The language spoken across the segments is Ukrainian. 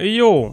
Йоу, е,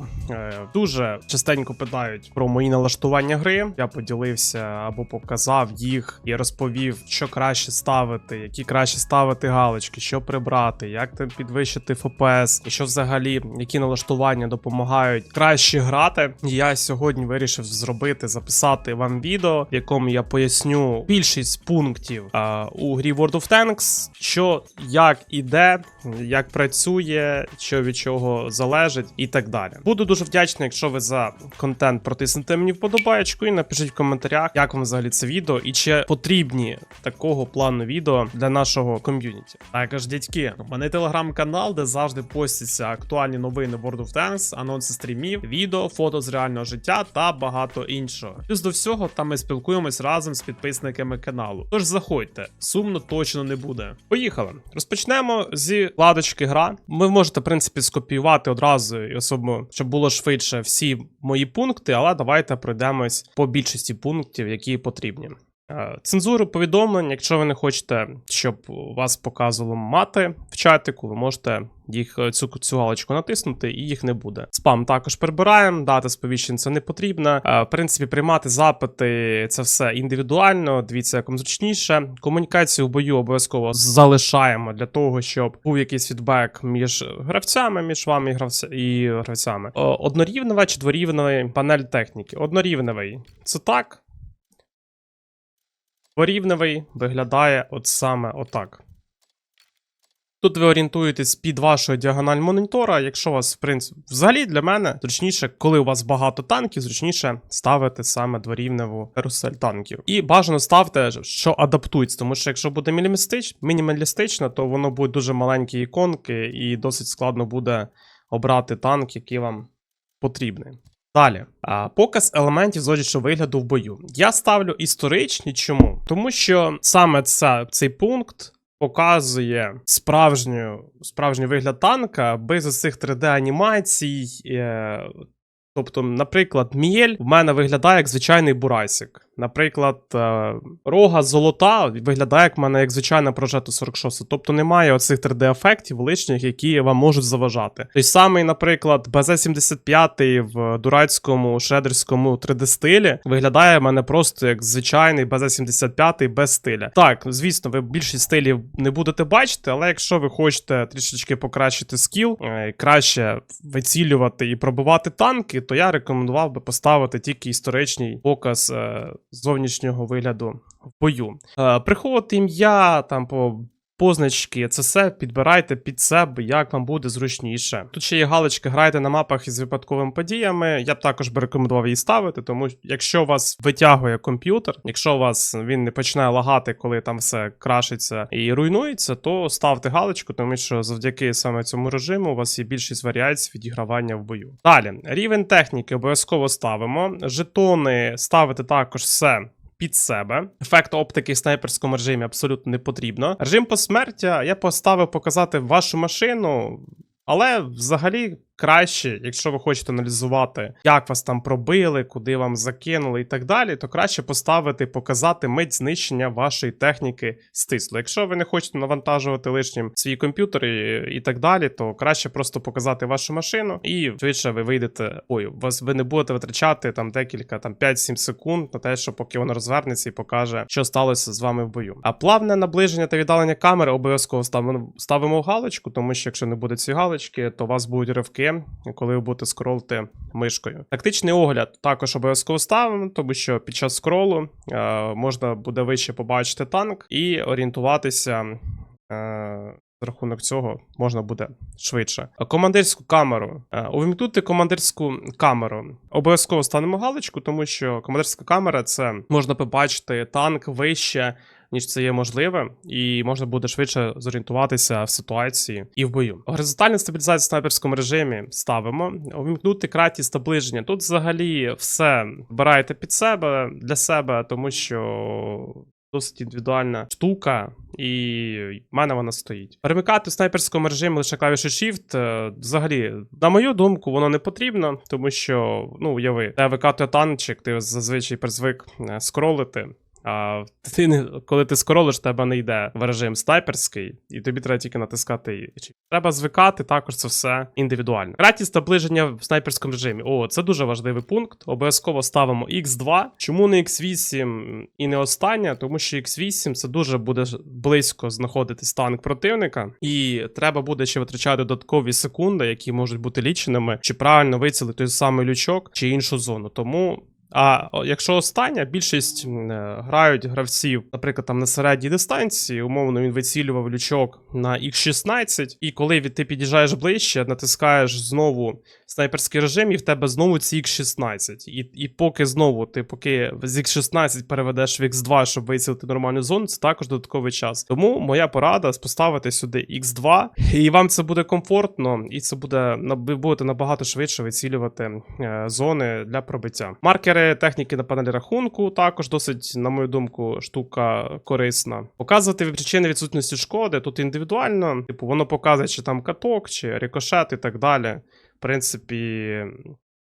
дуже частенько питають про мої налаштування гри. Я поділився або показав їх і розповів, що краще ставити, які краще ставити галочки, що прибрати, як там підвищити FPS, і що взагалі які налаштування допомагають краще грати. Я сьогодні вирішив зробити, записати вам відео, в якому я поясню більшість пунктів е, у грі World of Tanks, що як іде, як працює, що від чого залежить, і так далі. Буду дуже вдячний, якщо ви за контент протиснете мені вподобаєчку і напишіть в коментарях, як вам взагалі це відео, і чи потрібні такого плану відео для нашого ком'юніті. Також, дядьки, у мене телеграм-канал, де завжди постяться актуальні новини World of Tanks, анонси стрімів, відео, фото з реального життя та багато іншого. Плюс до всього, там ми спілкуємось разом з підписниками каналу. Тож заходьте, сумно точно не буде. Поїхали. Розпочнемо зі вкладочки гра. Ви можете, в принципі, скопіювати одразу і особливо, щоб було швидше всі мої пункти, але давайте пройдемось по більшості пунктів, які потрібні. Е, Цензуру повідомлень, якщо ви не хочете, щоб вас показувало мати в чатику, ви можете їх е, цю, цю галочку натиснути, і їх не буде. Спам також прибираємо, дата сповіщень це не потрібно. Е, В принципі, приймати запити це все індивідуально. Дивіться, як зручніше. Комунікацію в бою обов'язково залишаємо для того, щоб був якийсь фідбек між гравцями, між вами і, гравця, і гравцями. Однорівнева чи дворівневий панель техніки. Однорівневий це так. Дворівневий виглядає от саме отак. Тут ви орієнтуєтесь під вашу діагональ монітора. Якщо у вас, в принципі, взагалі для мене зручніше, коли у вас багато танків, зручніше ставити саме дворівневу карусель танків. І бажано ставте, що адаптується, тому що якщо буде мінімалістич, мінімалістично, то воно буде дуже маленькі іконки, і досить складно буде обрати танк, який вам потрібний. Далі, показ елементів зовнішнього вигляду в бою. Я ставлю історичні. Чому? Тому що саме ця, цей пункт показує справжню, справжній вигляд танка без цих 3D-анімацій. Е, тобто, наприклад, Мієль в мене виглядає як звичайний бурасик. Наприклад, е, рога золота виглядає як в мене як звичайна прожета 46. Тобто немає оцих 3D-ефектів лишніх, які вам можуть заважати. Той самий, наприклад, BZ-75 в дурацькому шредерському 3D-стилі виглядає в мене просто як звичайний BZ-75 без стиля. Так, звісно, ви більшість стилів не будете бачити, але якщо ви хочете трішечки покращити скіл, е, краще вицілювати і пробивати танки, то я рекомендував би поставити тільки історичний показ е, зовнішнього вигляду в бою. Е, приховувати ім'я там по. Позначки, це все підбирайте під себе, як вам буде зручніше. Тут ще є галочки, грайте на мапах із випадковими подіями. Я б також би рекомендував її ставити, тому якщо вас витягує комп'ютер, якщо у вас він не починає лагати, коли там все крашиться і руйнується, то ставте галочку, тому що завдяки саме цьому режиму у вас є більшість варіацій відігравання в бою. Далі, рівень техніки обов'язково ставимо. Жетони ставити також все під себе. Ефект оптики в снайперському режимі абсолютно не потрібно. Режим посмертя я поставив показати вашу машину, але взагалі. Краще, якщо ви хочете аналізувати, як вас там пробили, куди вам закинули і так далі, то краще поставити, показати мить знищення вашої техніки стисло. Якщо ви не хочете навантажувати лишнім свій комп'ютер і, і так далі, то краще просто показати вашу машину, і швидше ви вийдете. Ой, вас ви не будете витрачати там декілька, там 5-7 секунд на те, що поки воно розвернеться і покаже, що сталося з вами в бою. А плавне наближення та віддалення камери обов'язково ставимо, ставимо галочку, тому що якщо не буде цієї галочки, то вас будуть ривки коли ви будете скролити мишкою. Тактичний огляд також обов'язково ставимо, тому що під час скролу е, можна буде вище побачити танк і орієнтуватися. Е, за рахунок цього можна буде швидше. Командирську камеру. Е, Увімкнути командирську камеру. Обов'язково станемо галочку, тому що командирська камера це можна побачити танк вище ніж це є можливе, і можна буде швидше зорієнтуватися в ситуації і в бою. Горизонтальна стабілізація в снайперському режимі ставимо. Увімкнути кратість наближення. Тут взагалі все вбираєте під себе для себе, тому що. Досить індивідуальна штука, і в мене вона стоїть. Перемикати в снайперському режимі лише клавішою Shift. е, Взагалі, на мою думку, воно не потрібно, тому що, ну, уяви, тебе викатує танчик, ти зазвичай призвик е, скролити А ти не, коли ти скролиш, тебе не йде в режим снайперський, і тобі треба тільки натискати. чи- Треба звикати, також це все індивідуально. Кратість наближення в снайперському режимі. О, це дуже важливий пункт. Обов'язково ставимо X2. Чому не X8 і не остання? Тому що X8 це дуже буде близько знаходитись танк противника, і треба буде ще витрачати додаткові секунди, які можуть бути ліченими, чи правильно вицілити той самий лючок чи іншу зону. Тому. А якщо остання, більшість е, грають гравців, наприклад, там на середній дистанції, умовно він вицілював лючок на X16, і коли ти під'їжджаєш ближче, натискаєш знову снайперський режим, і в тебе знову ці X16. І, і поки знову ти поки з X16 переведеш в X2, щоб вицілити нормальну зону, це також додатковий час. Тому моя порада поставити сюди X2, і вам це буде комфортно, і це буде ви будете набагато швидше вицілювати е, зони для пробиття. Маркери техніки на панелі рахунку також досить, на мою думку, штука корисна. Показувати причини відсутності шкоди тут індивідуально, типу, воно показує, чи там каток, чи рикошет і так далі. В принципі.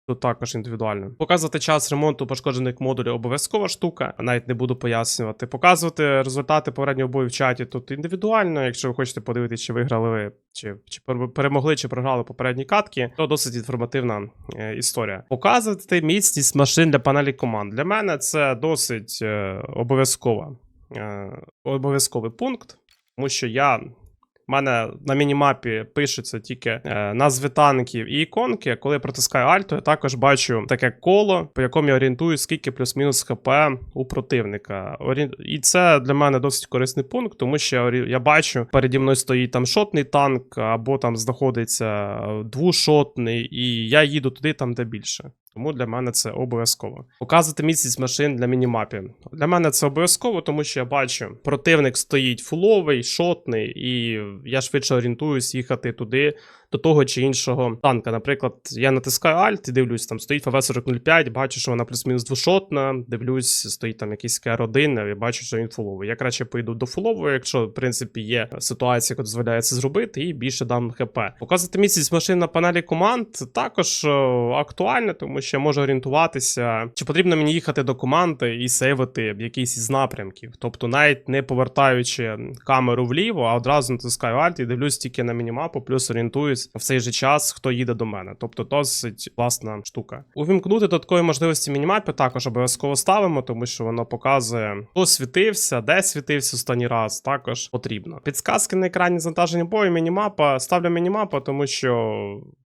Тут також індивідуально. Показувати час ремонту пошкоджених модулів обов'язкова штука, навіть не буду пояснювати. Показувати результати попереднього бою в чаті тут індивідуально. Якщо ви хочете подивитися, чи виграли ви, чи, чи перемогли, чи програли попередні катки, то досить інформативна е, історія. Показувати міцність машин для панелі команд. Для мене це досить е, обов'язкова. Е, обов'язковий пункт, тому що я у мене на мінімапі пишуться тільки е, назви танків і іконки. Коли я протискаю Альто, я також бачу таке коло, по якому я орієнтую, скільки плюс-мінус хп у противника. І це для мене досить корисний пункт, тому що я, бачу, переді мною стоїть там шотний танк, або там знаходиться двушотний, і я їду туди, там де більше. Тому для мене це обов'язково. Показувати місяць машин для мінімапі. Для мене це обов'язково, тому що я бачу, противник стоїть фуловий, шотний, і я швидше орієнтуюсь їхати туди до того чи іншого танка. Наприклад, я натискаю Alt і дивлюсь, там стоїть ФВ-4005, бачу, що вона плюс-мінус двошотна, дивлюсь, стоїть там якийсь КР-1, і бачу, що він фуловий. Я краще поїду до фулового, якщо в принципі є ситуація, яка дозволяє це зробити, і більше дам ХП. Показувати міцність машин на панелі команд також е, актуально, тому що я можу орієнтуватися, чи потрібно мені їхати до команди і сейвити якийсь із напрямків. Тобто, навіть не повертаючи камеру вліво, а одразу натискаю Alt і дивлюсь тільки на мінімапу, плюс орієнтуюсь в цей же час, хто їде до мене. Тобто, досить класна штука. Увімкнути додаткові можливості мінімапи також обов'язково ставимо, тому що воно показує, хто світився, де світився останній раз. Також потрібно. Підсказки на екрані завантаження бою, мінімапа. Ставлю мінімапа, тому що.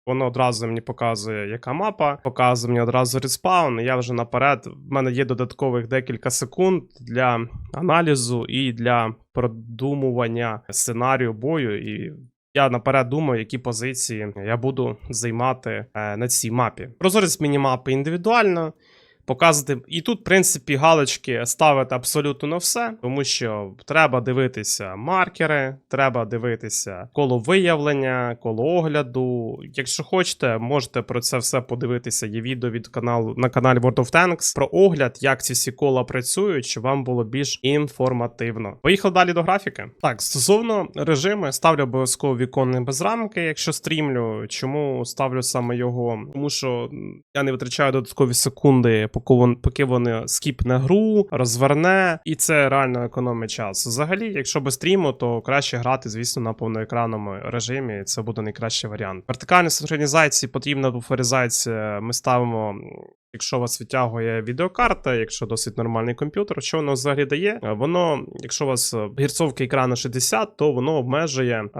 Воно одразу мені показує, яка мапа, показує мені одразу респаун. Я вже наперед. В мене є додаткових декілька секунд для аналізу і для продумування сценарію бою. І я наперед думаю, які позиції я буду займати е, на цій мапі. Прозорість мінімапи індивідуально. Показувати. І тут, в принципі, галочки ставити абсолютно на все, тому що треба дивитися маркери, треба дивитися коло виявлення, коло огляду. Якщо хочете, можете про це все подивитися. Є відео від каналу на каналі World of Tanks про огляд, як ці всі кола працюють, щоб вам було більш інформативно. Поїхали далі до графіки. Так, стосовно режиму, ставлю обов'язково віконне без рамки, якщо стрімлю. Чому ставлю саме його? Тому що я не витрачаю додаткові секунди, поки вон, поки вони скіпне гру, розверне, і це реально економить час. Взагалі, якщо без стріму, то краще грати, звісно, на повноекранному режимі. Це буде найкращий варіант. Вертикальна синхронізація, потрібна буферизація. Ми ставимо. Якщо вас відтягує відеокарта, якщо досить нормальний комп'ютер, що воно взагалі дає? Е, Воно, якщо у вас е, гірцовка екрану 60, то воно обмежує е,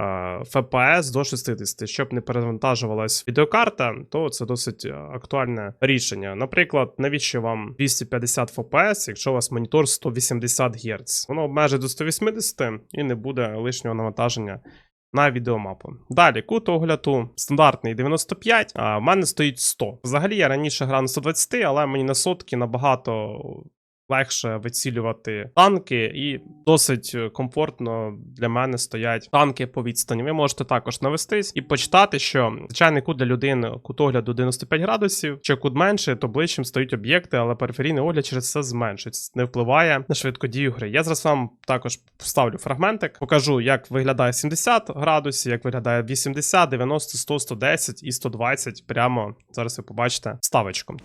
FPS до 60. Щоб не перевантажувалась відеокарта, то це досить актуальне рішення. Наприклад, навіщо вам 250 FPS, якщо у вас монітор 180 Гц? Воно обмежує до 180 і не буде лишнього навантаження на відеомапу. Далі, кут огляду стандартний 95, а в мене стоїть 100. Взагалі я раніше грав на 120, але мені на сотки набагато легше вицілювати танки, і досить е, комфортно для мене стоять танки по відстані. Ви можете також навестись і почитати, що звичайний кут для людини кут огляду 95 градусів. Що кут менше, то ближчим стоять об'єкти, але периферійний огляд через це зменшується. Не впливає на швидкодію гри. Я зараз вам також вставлю фрагментик, покажу, як виглядає 70 градусів, як виглядає 80, 90, 100, 110 і 120. Прямо зараз ви побачите ставочку.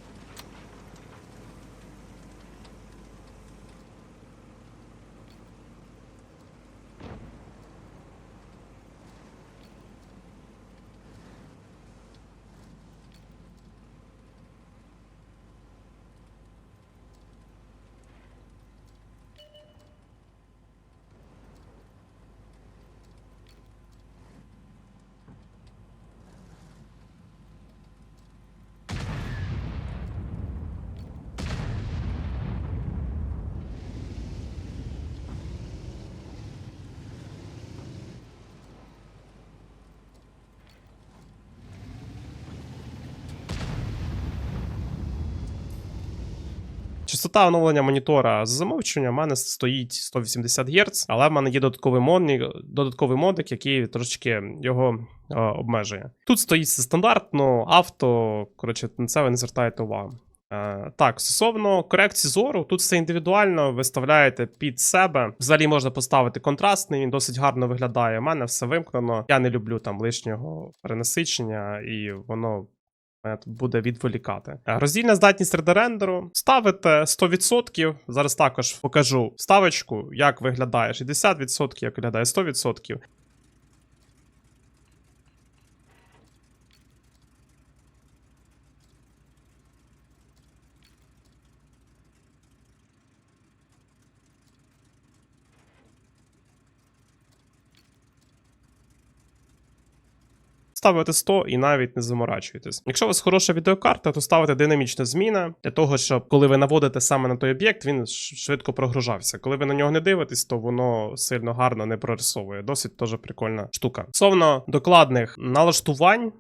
Частота оновлення монітора з замовчування в мене стоїть 180 Гц, але в мене є додатковий модник, додатковий модик, який трошечки його е, обмежує. Тут стоїть все стандартно, авто. Коротше, на це ви не звертаєте увагу. Е, Так, стосовно корекції зору, тут все індивідуально виставляєте під себе. Взагалі можна поставити контрастний, він досить гарно виглядає. У мене все вимкнено. Я не люблю там лишнього перенасичення, і воно буде відволікати. Е, Роздільна здатність 3D-рендеру. Ставите 100%. Зараз також покажу ставочку, як виглядає 60%, як виглядає 100%. Ставите 100 і навіть не заморачуєтесь. Якщо у вас хороша відеокарта, то ставите динамічна зміна для того, щоб коли ви наводите саме на той об'єкт, він швидко прогружався. Коли ви на нього не дивитесь, то воно сильно гарно не прорисовує. Досить теж прикольна штука. Стосовно докладних налаштувань,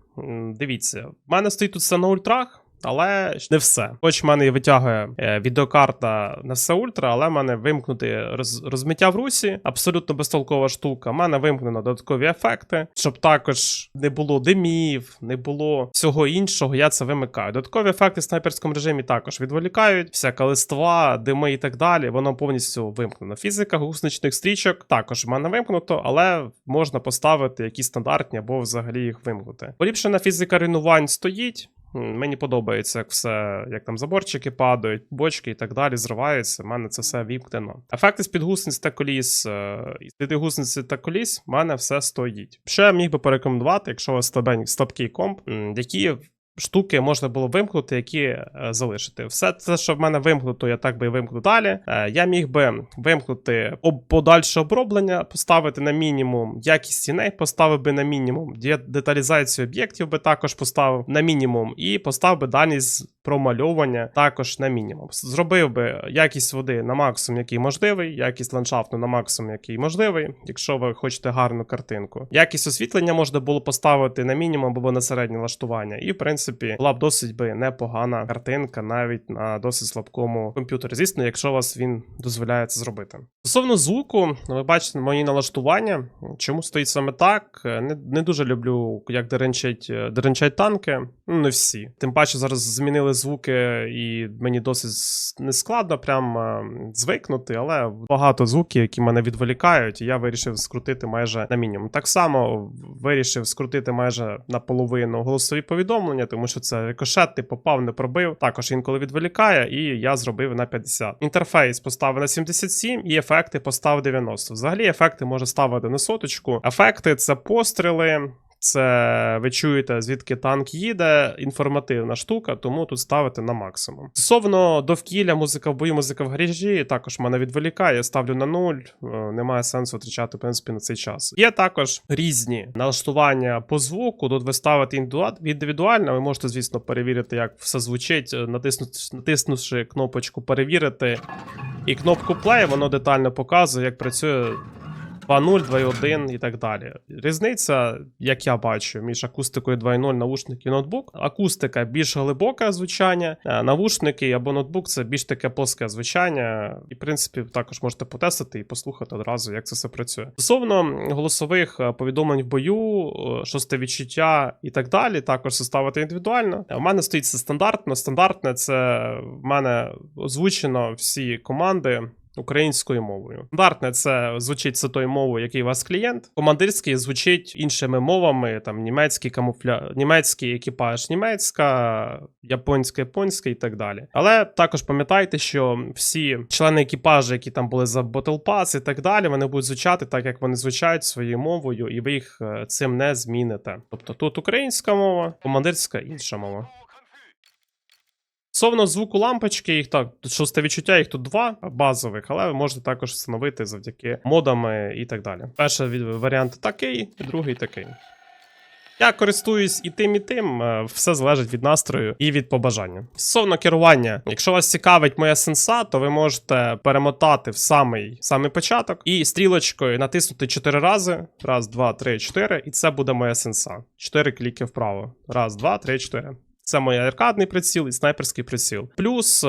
дивіться, в мене стоїть тут все на ультрах. Але не все. Хоч в мене витягує е, відеокарта на все ультра, але в мене вимкнути роз, розмиття в русі, абсолютно безтолкова штука. В мене вимкнено додаткові ефекти, щоб також не було димів, не було всього іншого. Я це вимикаю. Додаткові ефекти в снайперському режимі також відволікають, всяка листва, дими і так далі. Воно повністю вимкнено. Фізика гусничних стрічок також в мене вимкнуто, але можна поставити якісь стандартні або взагалі їх вимкнути. Поліпшена фізика руйнувань стоїть. Мені подобається, як все, як там заборчики падають, бочки і так далі, зриваються. У мене це все вімкнено. Ефекти з підгусниць та коліс, е, і з підгусниці та коліс, в мене все стоїть. Ще міг би порекомендувати, якщо у вас слабкий комп, які. Штуки можна було вимкнути, які е, залишити. Все це, що в мене вимкнуто, я так би і вимкну далі. Е, я міг би вимкнути подальше оброблення, поставити на мінімум якість стіней, поставив би на мінімум деталізацію об'єктів би також поставив на мінімум, і поставив би дальність промальовування також на мінімум. Зробив би якість води на максимум, який можливий, якість ландшафту на максимум, який можливий, якщо ви хочете гарну картинку. Якість освітлення можна було поставити на мінімум або на середнє лаштування, і в принципі була б досить би непогана картинка навіть на досить слабкому комп'ютері. Звісно, якщо вас він дозволяє це зробити. Стосовно звуку, ви бачите мої налаштування. Чому стоїть саме так? Не, не дуже люблю, як деренчать, деренчать танки. Ну, не всі. Тим паче зараз змінили звуки, і мені досить нескладно прям е, звикнути, але багато звуків, які мене відволікають, і я вирішив скрутити майже на мінімум. Так само вирішив скрутити майже наполовину голосові повідомлення, тому що це рикошет, ти попав, не пробив. Також інколи відволікає, і я зробив на 50. Інтерфейс поставив на 77 і ефекти поставив 90. Взагалі ефекти можна ставити на соточку. Ефекти це постріли. Це ви чуєте, звідки танк їде, інформативна штука, тому тут ставити на максимум. Стосовно довкілля, музика в бою, музика в гаражі, також мене відволікає, ставлю на нуль, е, немає сенсу втрачати в принципі на цей час. Є також різні налаштування по звуку. Тут ви ставите індивідуально. Ви можете, звісно, перевірити, як все звучить, е, натиснувши, натиснувши кнопочку перевірити і кнопку play, воно детально показує, як працює 2.0, 2.1 і так далі. Різниця, як я бачу, між акустикою 2.0 наушник і ноутбук. Акустика більш глибоке звучання, а навушники або ноутбук це більш таке плоске звучання. І, в принципі, також можете потестити і послухати одразу, як це все працює. Стосовно голосових е, повідомлень в бою, е, шосте відчуття і так далі, також составити індивідуально. У мене стоїть це стандартно. Стандартне це в мене озвучено всі команди українською мовою. Стандартне це звучить це тою мовою, який у вас клієнт. Командирський звучить іншими мовами, там німецький камуфля... німецький екіпаж, німецька, японська, японська і так далі. Але також пам'ятайте, що всі члени екіпажу, які там були за Battle і так далі, вони будуть звучати так, як вони звучають своєю мовою, і ви їх е, цим не зміните. Тобто тут українська мова, командирська інша мова. Стосовно звуку лампочки, їх так, шосте відчуття, їх тут два базових, але ви можете також встановити завдяки модами і так далі. Перший варіант такий, другий такий. Я користуюсь і тим, і тим. е, Все залежить від настрою і від побажання. Стосовно керування, якщо вас цікавить моя сенса, то ви можете перемотати в самий, самий початок і стрілочкою натиснути 4 рази. Раз, два, три, чотири, і це буде моя сенса. 4 кліки вправо. Раз, два, три, чотири. Це мій аркадний приціл і снайперський приціл. Плюс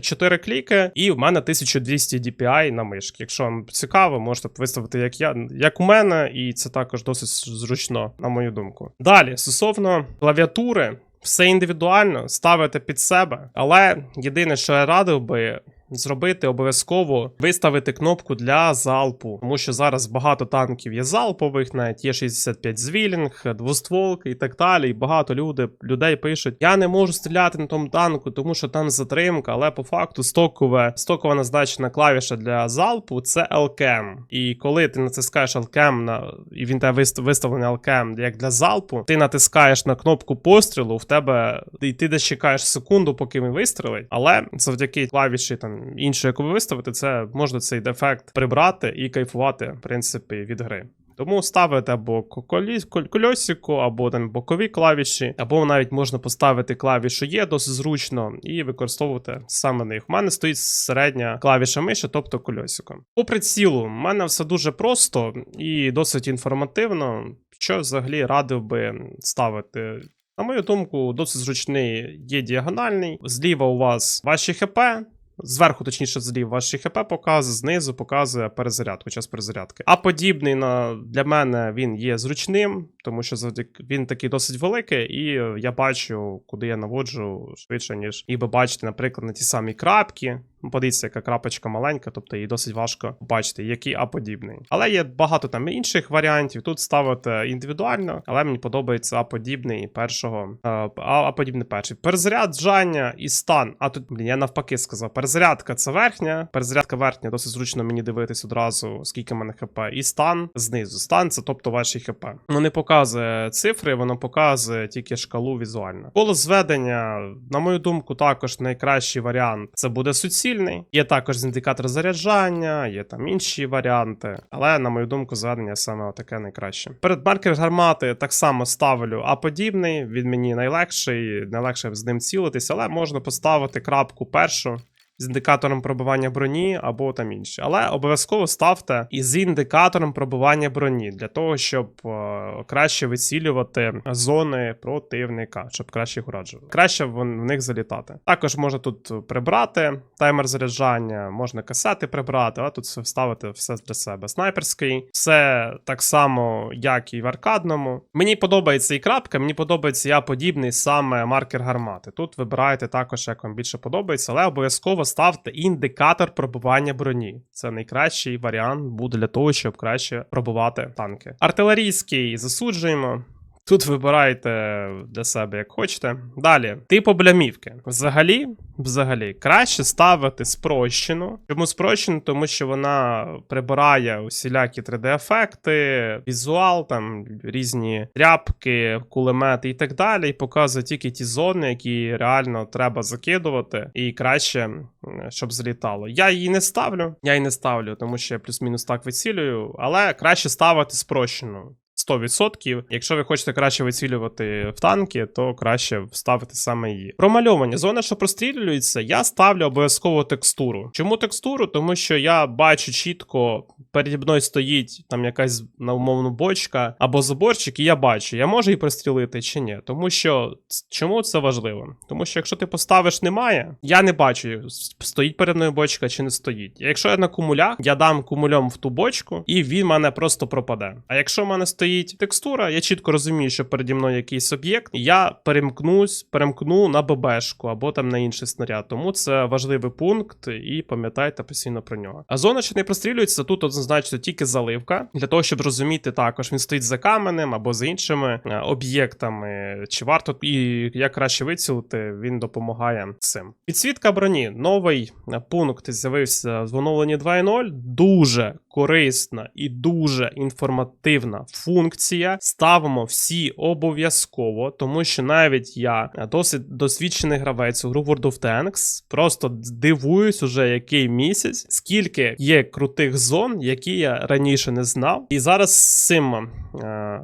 4 кліки, і в мене 1200 DPI на мишки. Якщо вам цікаво, можете виставити як я, як у мене, і це також досить зручно, на мою думку. Далі, стосовно клавіатури, все індивідуально, ставите під себе. Але єдине, що я радив би. Зробити обов'язково виставити кнопку для залпу, тому що зараз багато танків є залпових, навіть є 65 звілінг, двостволки і так далі. І багато люди, людей пишуть: я не можу стріляти на тому танку, тому що там затримка. Але по факту стокове, стокова назначена клавіша для залпу це LCM. І коли ти натискаєш LCM на і він тебе вист- виставлений LCM як для залпу, ти натискаєш на кнопку пострілу, в тебе і ти десь чекаєш секунду, поки він вистрілить. Але завдяки клавіші там іншої, яку ви виставите, це можна цей дефект прибрати і кайфувати, в принципі, від гри. Тому ставити або колі- кол- кольосику, або там бокові клавіші, або навіть можна поставити клавішу Є досить зручно і використовувати саме них. У мене стоїть середня клавіша миші, тобто кольосико. По прицілу, у мене все дуже просто і досить інформативно. Що взагалі радив би ставити на мою думку, досить зручний є діагональний. Зліва у вас ваші ХП. Зверху, точніше, зліва ваші ХП показує, знизу показує перезарядку, час перезарядки. А подібний на для мене він є зручним, тому що завдяки він такий досить великий, і я бачу, куди я наводжу швидше, ніж і ви бачите, наприклад, на ті самі крапки. Ну, Подивіться, яка крапочка маленька, тобто її досить важко бачити, який А подібний. Але є багато там інших варіантів. Тут ставити індивідуально, але мені подобається А подібний першого. е, а подібний перший. Перезаряджання і стан. А тут, блін, я навпаки сказав. Перезарядка це верхня. Перезарядка верхня, досить зручно мені дивитись одразу, скільки в мене хп. І стан знизу. Стан це тобто ваші хп. Воно не показує цифри, воно показує тільки шкалу візуально. Коло зведення, на мою думку, також найкращий варіант це буде суцільний. Є також індикатор заряджання, є там інші варіанти. Але, на мою думку, зведення саме таке найкраще. Перед маркер гармати так само ставлю А подібний. Він мені найлегший, найлегше з ним цілитись, але можна поставити крапку першу. З індикатором пробивання броні або там інші. Але обов'язково ставте і з індикатором пробивання броні для того, щоб е, краще вицілювати зони противника, щоб краще їх ураджувати. Краще в, них залітати. Також можна тут прибрати таймер заряджання, можна касети прибрати, а тут вставити все для себе. Снайперський, все так само, як і в аркадному. Мені подобається і крапка, мені подобається я подібний саме маркер гармати. Тут вибираєте також, як вам більше подобається, але обов'язково ставте індикатор пробивання броні. Це найкращий варіант буде для того, щоб краще пробувати танки. Артилерійський засуджуємо. Тут вибирайте для себе як хочете. Далі, тип облямівки. Взагалі, взагалі, краще ставити спрощену. Чому спрощену? Тому що вона прибирає усілякі 3D-ефекти, візуал, там різні тряпки, кулемети і так далі. І показує тільки ті зони, які реально треба закидувати, і краще, щоб злітало. Я її не ставлю. Я її не ставлю, тому що я плюс-мінус так вицілюю, але краще ставити спрощену. 100%. Якщо ви хочете краще вицілювати в танки, то краще вставити саме її. Промальовані зона, що прострілюється, я ставлю обов'язково текстуру. Чому текстуру? Тому що я бачу чітко, переді мною стоїть там якась на умовну бочка або заборчик, і я бачу, я можу її прострілити чи ні. Тому що чому це важливо? Тому що якщо ти поставиш немає, я не бачу, стоїть перед мною бочка чи не стоїть. Якщо я на кумуля, я дам кумулем в ту бочку, і він мене просто пропаде. А якщо в мене стоїть текстура, я чітко розумію, що переді мною якийсь об'єкт, я перемкнусь, перемкну на ББшку або там на інший снаряд. Тому це важливий пункт, і пам'ятайте постійно про нього. А зона, що не прострілюється, тут однозначно тільки заливка. Для того, щоб розуміти також, він стоїть за каменем або за іншими е, об'єктами. Чи варто і як краще вицілити, він допомагає цим. Підсвітка броні. Новий е, пункт з'явився в оновленні 2.0. Дуже корисна і дуже інформативна функція. Ставимо всі обов'язково, тому що навіть я е, досить досвідчений гравець у гру World of Tanks. Просто дивуюсь уже який місяць, скільки є крутих зон, які я раніше не знав. І зараз з цим е,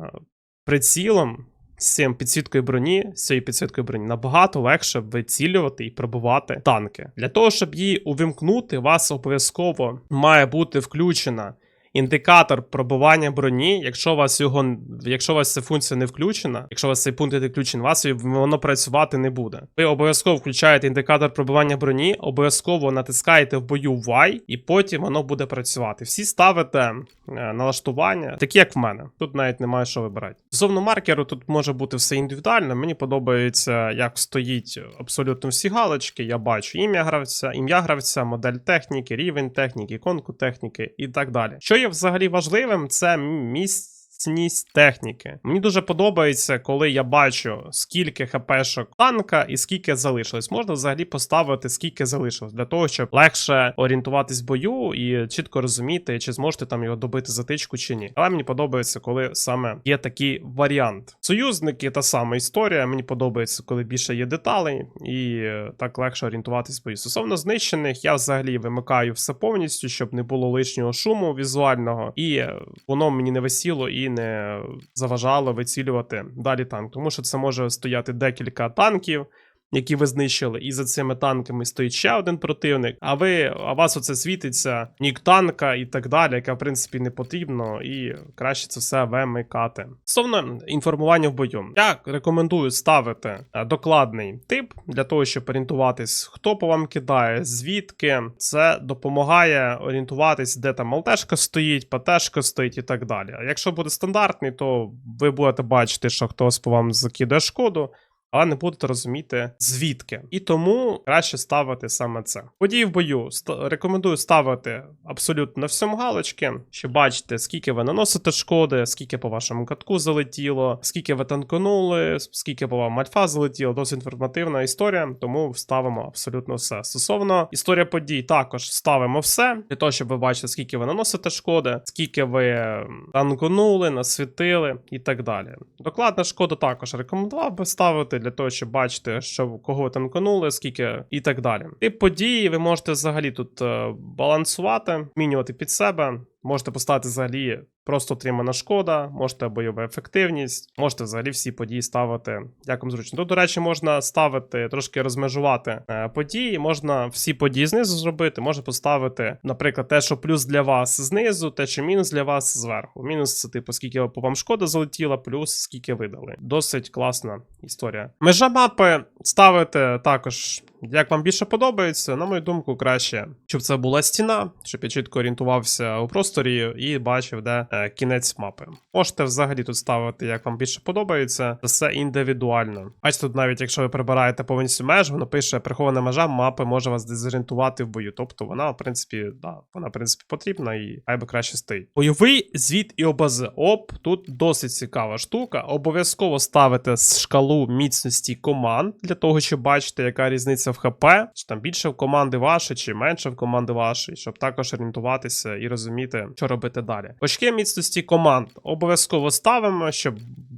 прицілом. З цим підсвіткою броні, з цією підсвіткою броні набагато легше вицілювати і пробувати танки. Для того, щоб її увімкнути, у вас обов'язково має бути включена індикатор пробування броні, якщо у вас його, якщо у вас ця функція не включена, якщо у вас цей пункт не включений, у вас воно працювати не буде. Ви обов'язково включаєте індикатор пробування броні, обов'язково натискаєте в бою Y, і потім воно буде працювати. Всі ставите е, налаштування, такі як в мене. Тут навіть немає що вибирати. Стосовно маркеру, тут може бути все індивідуально. Мені подобається, як стоїть абсолютно всі галочки. Я бачу ім'я гравця, ім'я гравця, модель техніки, рівень техніки, іконку техніки і так далі. Що взагалі важливим, це місць. Міцність техніки. Мені дуже подобається, коли я бачу, скільки хпшок танка і скільки залишилось. Можна взагалі поставити, скільки залишилось, для того, щоб легше орієнтуватись в бою і чітко розуміти, чи зможете там його добити затичку чи ні. Але мені подобається, коли саме є такий варіант. Союзники та сама історія. Мені подобається, коли більше є деталей, і е, так легше орієнтуватись в бою. Стосовно знищених, я взагалі вимикаю все повністю, щоб не було лишнього шуму візуального, і е, воно мені не висіло і не заважало вицілювати далі танк, тому що це може стояти декілька танків. Які ви знищили, і за цими танками стоїть ще один противник. А ви а вас оце світиться нік танка і так далі, яке в принципі не потрібно, і краще це все вимикати. Стосовно інформування в бою, я рекомендую ставити е, докладний тип для того, щоб орієнтуватись, хто по вам кидає, звідки це допомагає орієнтуватись, де там ЛТшка стоїть, ПТшка стоїть і так далі. А якщо буде стандартний, то ви будете бачити, що хтось по вам закидає шкоду але не будете розуміти звідки. І тому краще ставити саме це. Події в бою рекомендую ставити абсолютно на всьому галочки, щоб бачити, скільки ви наносите шкоди, скільки по вашому катку залетіло, скільки ви танконули, скільки по вам альфа залетіло. Досить інформативна історія, тому ставимо абсолютно все. Стосовно історія подій, також ставимо все для того, щоб ви бачили, скільки ви наносите шкоди, скільки ви танконули, насвітили і так далі. Докладна шкода також рекомендував би ставити для того, щоб бачити, що кого ви танконули, скільки і так далі. І події ви можете взагалі тут е, балансувати, змінювати під себе. Можете поставити взагалі просто отримана шкода, можете бойова ефективність, можете взагалі всі події ставити як вам зручно. Тут, до речі, можна ставити, трошки розмежувати е, події, можна всі події знизу зробити, можна поставити, наприклад, те, що плюс для вас знизу, те, що мінус для вас зверху. Мінус це типу, скільки по вам шкода залетіла, плюс скільки видали. Досить класна історія. Межа мапи ставити також. Як вам більше подобається, на мою думку, краще, щоб це була стіна, щоб я чітко орієнтувався у просторі і бачив, де е, кінець мапи. Можете взагалі тут ставити, як вам більше подобається, це все індивідуально. Бачите, тут навіть якщо ви прибираєте повністю меж, воно пише прихована межа мапи може вас дезорієнтувати в бою. Тобто вона, в принципі, да, вона в принципі потрібна і хай би краще стоїть. Бойовий звіт і ОБЗ. Оп, тут досить цікава штука. Обов'язково ставите шкалу міцності команд для того, щоб бачити, яка різниця в ХП, чи там більше в команди ваші, чи менше в команди ваші, щоб також орієнтуватися і розуміти, що робити далі. Очки міцності команд обов'язково ставимо, щоб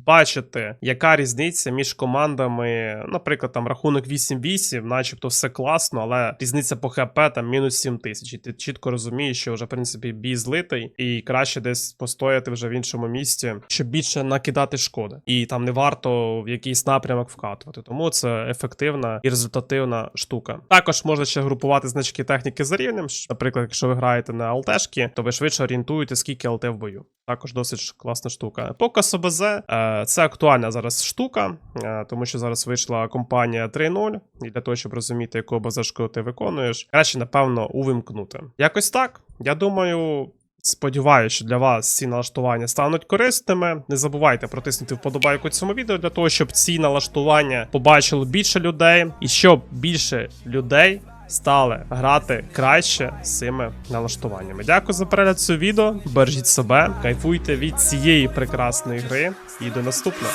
бачити, яка різниця між командами. Наприклад, там рахунок 8-8, начебто все класно, але різниця по ХП там мінус 7 тисяч. І ти чітко розумієш, що вже в принципі бій злитий, і краще десь постояти вже в іншому місці, щоб більше накидати шкоди. І там не варто в якийсь напрямок вкатувати. Тому це ефективна і результативна штука. Також можна ще групувати значки техніки за рівнем. Наприклад, якщо ви граєте на ЛТшки, то ви швидше орієнтуєте, скільки ЛТ в бою. Також досить класна штука. Показ ОБЗ е, це актуальна зараз штука, е, тому що зараз вийшла компанія 3.0, і для того, щоб розуміти, яку ОБЗ-шку ти виконуєш, краще, напевно, увімкнути. Якось так. Я думаю. Сподіваюся, що для вас ці налаштування стануть корисними. Не забувайте протиснути вподобайку цьому відео для того, щоб ці налаштування побачило більше людей, і щоб більше людей стали грати краще з цими налаштуваннями. Дякую за перегляд цього відео. Бережіть себе, кайфуйте від цієї прекрасної гри і до наступного.